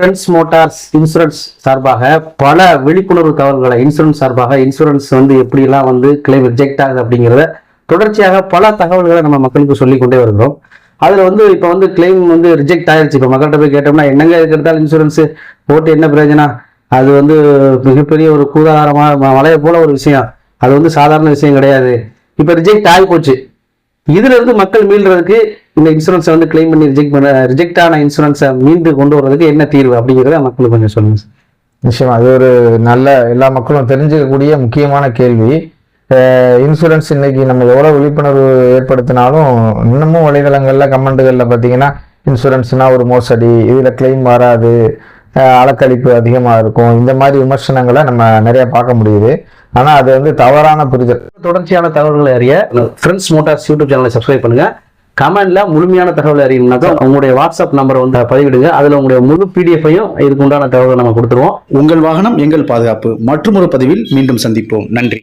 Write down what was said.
Friends Motors insurance சார்பாக பல விழிப்புணர்வு தகவல்களை இன்சூரன்ஸ் சார்பாக இன்சூரன்ஸ் வந்து எப்படிலாம் வந்து கிளைம் ரிஜெக்ட் ஆகுது அப்படிங்கிறத தொடர்ச்சியாக பல தகவல்களை நம்ம மக்களுக்கு சொல்லிக் கொண்டே வருகிறோம். அதில் வந்து இப்போ வந்து கிளைம் வந்து ரிஜெக்ட் ஆயிடுச்சு இப்போ மக்கள்கிட்ட போய் கேட்டோம்னா என்னங்க இருக்கிறதால இன்சூரன்ஸ் போட்டு என்ன பிரயோஜனா அது வந்து மிகப்பெரிய ஒரு கூதாகாரமாக மலையை போல ஒரு விஷயம். அது வந்து சாதாரண விஷயம் கிடையாது. இப்போ ரிஜெக்ட் ஆகி போச்சு. இதுல இருந்து மக்கள் மீள்றதுக்கு இந்த இன்சூரன்ஸை வந்து கிளைம் பண்ணி ரிஜெக்ட் பண்ண ரிஜெக்ட் ஆன இன்சூரன்ஸை மீண்டு கொண்டு வர்றதுக்கு என்ன தீர்வு அப்படிங்கிறத மக்களுக்கு கொஞ்சம் சொல்லுங்க சார் நிச்சயமா அது ஒரு நல்ல எல்லா மக்களும் தெரிஞ்சுக்கக்கூடிய முக்கியமான கேள்வி. இன்சூரன்ஸ் இன்னைக்கு நம்ம எவ்வளோ விழிப்புணர்வு ஏற்படுத்தினாலும் இன்னமும் வலைதளங்கள்ல கமெண்ட்டுகளில் பார்த்தீங்கன்னா இன்சூரன்ஸ்னா ஒரு மோசடி இதில் கிளைம் வராது அஹ் அலக்கழிப்பு அதிகமாக இருக்கும் இந்த மாதிரி விமர்சனங்களை நம்ம நிறைய பார்க்க முடியுது. ஆனால் அது வந்து தவறான புரிதல். தொடர்ச்சியான தகவல்களை அறிய ஃப்ரெண்ட்ஸ் மோட்டார்ஸ் யூடியூப் சேனலை சப்ஸ்கிரைப் பண்ணுங்க. கமெண்ட்ல முழுமையான தகவல் அறியணும்னாக்கா உங்களுடைய வாட்ஸ்அப் நம்பரை வந்து பதிவிடுங்க. அதுல உங்களுடைய முழு பிடிஎஃபையும் இதுக்கு உண்டான தகவலை நம்ம கொடுத்துருவோம். உங்கள் வாகனம் எங்கள் பாதுகாப்பு. மற்றொரு பதிவில் மீண்டும் சந்திப்போம். நன்றி.